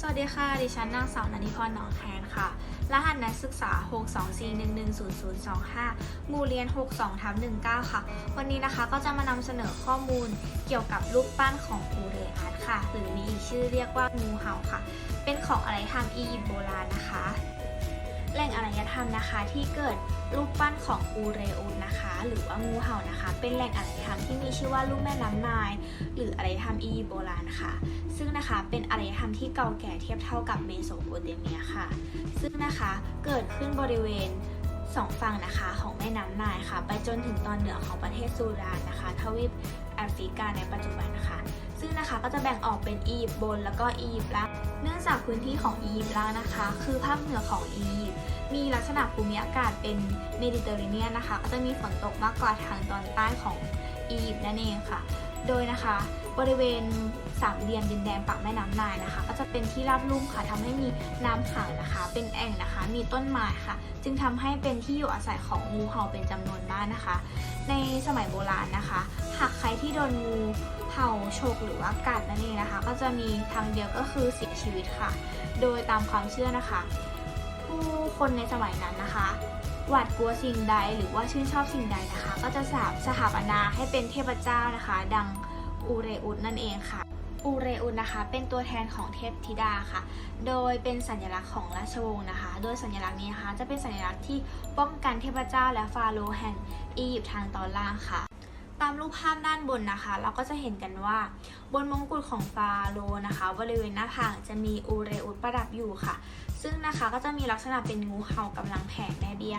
สวัสดีค่ะ ดิฉันนางสาวนันทิพรหนองแคนค่ะ รหัสนักศึกษา 624110025 หมู่เรียน 62ทับ19 ค่ะ วันนี้นะคะก็จะมานำเสนอข้อมูลเกี่ยวกับรูปปั้นของงูเรอาร์ตค่ะ หรือมีอีกชื่อเรียกว่างูเห่าค่ะ เป็นของอะไรทางอียิปต์โบราณนะคะ ยธรรมนะคะที่เกิดรูปปั้นของอูเรอุนนะคะ หรือว่างูเห่านะคะ เป็นแหล่งอารยธรรมที่มีชื่อว่าลุ่มแม่น้ำนาย หรืออารยธรรมอียิปต์โบราณค่ะ ซึ่งนะคะเป็นอารยธรรมที่เก่าแก่เทียบเท่ากับเมโสโปเตเมียค่ะ ซึ่งนะคะเกิดขึ้นบริเวณสองฝั่งนะคะของแม่น้ำนายค่ะ ไปจนถึงตอนเหนือของประเทศซูดานนะคะ ทวีปแอฟริกาในปัจจุบันนะคะซึ่งนะคะก็จะแบ่งออกเป็นอียิปต์บนแล้วก็อียิปต์ล่าง เนื่องจากพื้นที่ของอียิปต์ล่างนะคะ คือภาคเหนือของอียิปต์ มีลักษณะภูมิอากาศเป็นเมดิเตอร์เรเนียนนะคะ ก็จะมีฝนตกมากกว่าทางตอนใต้ของอียิปต์นั่นเองค่ะ โดยนะคะ บริเวณสามเหลี่ยมดินแดนปากแม่น้ำนายนะคะ ก็จะเป็นที่ราบลุ่มค่ะทำให้มีน้ำขังนะคะ เป็นแอ่งนะคะ มีต้นไม้ค่ะ จึงทำให้เป็นที่อยู่อาศัยของงูเห่าเป็นจำนวนมากนะคะ ในสมัยโบราณนะคะ หากใครที่โดนงูเห่าฉกหรือว่ากัดนั่นเองนะคะ ก็จะมีทางเดียวก็คือเสียชีวิตค่ะ โดยตามความเชื่อนะคะ ผู้คนในสมัยนั้นนะคะหวาดกลัวสิ่งใดหรือว่าชื่นชอบสิ่งใดนะคะ ก็จะสาบสถาปนาให้เป็นเทพเจ้านะคะ ดังอูเรอุสนั่นเองค่ะอูเรอุสนะคะเป็นตัวแทนของเทพธิดาค่ะ โดยเป็นสัญลักษณ์ของราชวงศ์นะคะ โดยสัญลักษณ์นี้นะคะจะเป็นสัญลักษณ์ที่ป้องกันเทพเจ้าและฟาโรห์แห่งอียิปต์ทางตอนล่างค่ะ ตามรูปภาพด้านบนนะคะ เราก็จะเห็นกันว่า บนมงกุฎของฟาโรห์นะคะ บริเวณหน้าผากจะมีอูเรอุสประดับอยู่ค่ะ ซึ่งนะคะก็จะมีลักษณะเป็นงูเห่ากำลังแผ่แม่เบี้ย